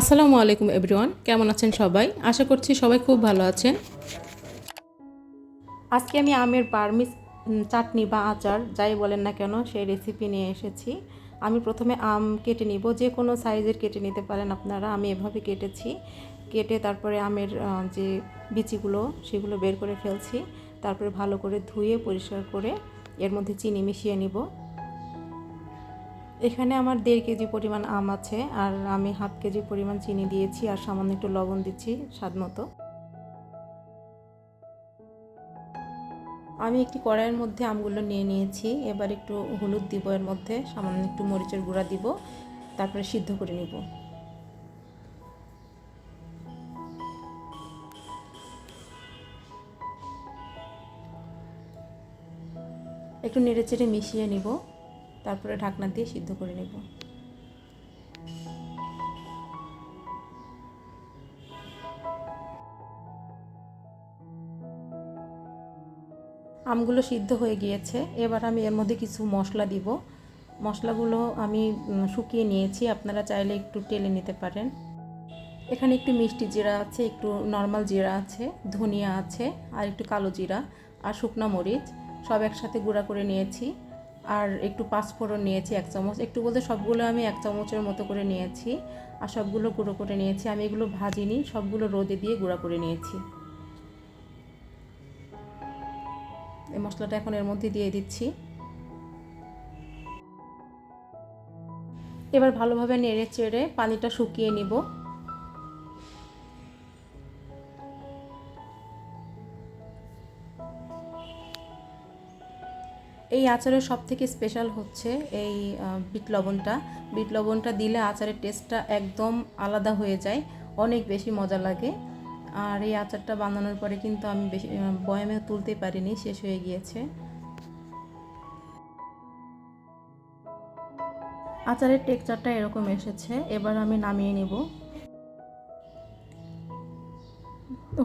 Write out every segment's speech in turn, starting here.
আসসালামু আলাইকুম এভরিওয়ান কেমন আছেন সবাই? আশা করছি সবাই খুব ভালো আছেন। আজকে আমি আমের বার্মিস উম, চাটনি বা আচার যাই বলেন না কেন সেই রেসিপি নিয়ে এসেছি। আমি প্রথমে আম কেটে নিব যে কোনো সাইজের কেটে নিতে পারেন আপনারা আমি এভাবে কেটেছি। কেটে তারপরে আমের যে বিচিগুলো সেগুলো বের করে ফেলছি। তারপরে ভালো করে ধুয়ে পরিষ্কার করে এর মধ্যে চিনি মিশিয়ে নিব। এখানে আমার দেড় কেজি পরিমাণ আম আছে, আর আমি হাফ কেজি পরিমাণ চিনি দিয়েছি, আর সামান্য একটু লবণ দিচ্ছি স্বাদ মতো। আমি একটি কড়াইয়ের মধ্যে আমগুলো নিয়ে নিয়েছি, এবার একটু হলুদ দিব এর মধ্যে, সামান্য একটু মরিচের গুঁড়া দিব, তারপরে সিদ্ধ করে নিব। একটু নেড়ে চেড়ে মিশিয়ে নিব। তারপরে ঢাকনা দিয়ে সিদ্ধ করে নেব। আমগুলো সিদ্ধ হয়ে গিয়েছে। এবার আমি এর মধ্যে কিছু মশলা দিব। মশলাগুলো আমি শুকিয়ে নিয়েছি। আপনারা চাইলে একটু টেলে নিতে পারেন। এখানে একটু মিষ্টি জিরা আছে, একটু নর্মাল জিরা আছে, ধনিয়া আছে, আর একটু কালো জিরা আর শুকনো মরিচ। সব একসাথে গুঁড়া করে নিয়েছি। আর একটু পাঁচফোড়ন নিয়েছি, এক চামচ। একটু বলতে সবগুলো আমি এক চামচের মতো করে নিয়েছি আর সবগুলো গুঁড়ো করে নিয়েছি। আমি এগুলো ভাজিনি, সবগুলো রোদে দিয়ে গুঁড়া করে নিয়েছি। এই মশলাটা এখন এর মধ্যে দিয়ে দিচ্ছি। এবার ভালোভাবে নেড়ে চেড়ে পানিটা শুকিয়ে নিব। এই আচারের সব থেকে স্পেশাল হচ্ছে এই বিট লবণটা। বিট লবণটা দিলে আচারের টেস্টটা একদম আলাদা হয়ে যায়, অনেক বেশি মজা লাগে। আর এই আচারটা বানানোর পরে কিন্তু আমি বেশি বয়ামে তুলতে পারিনি, শেষ হয়ে গিয়েছে। আচারের টেক্সচারটা এরকম এসেছে, এবার আমি নামিয়ে নেব।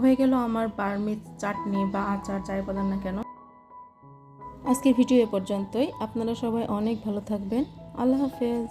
হয়ে গেল আমার বার্মিজ চাটনি বা আচার, যাই বলেন না কেন। আজকের ভিডিও এ পর্যন্তই। আপনারা সবাই অনেক ভালো থাকবেন। আল্লাহ হাফেজ।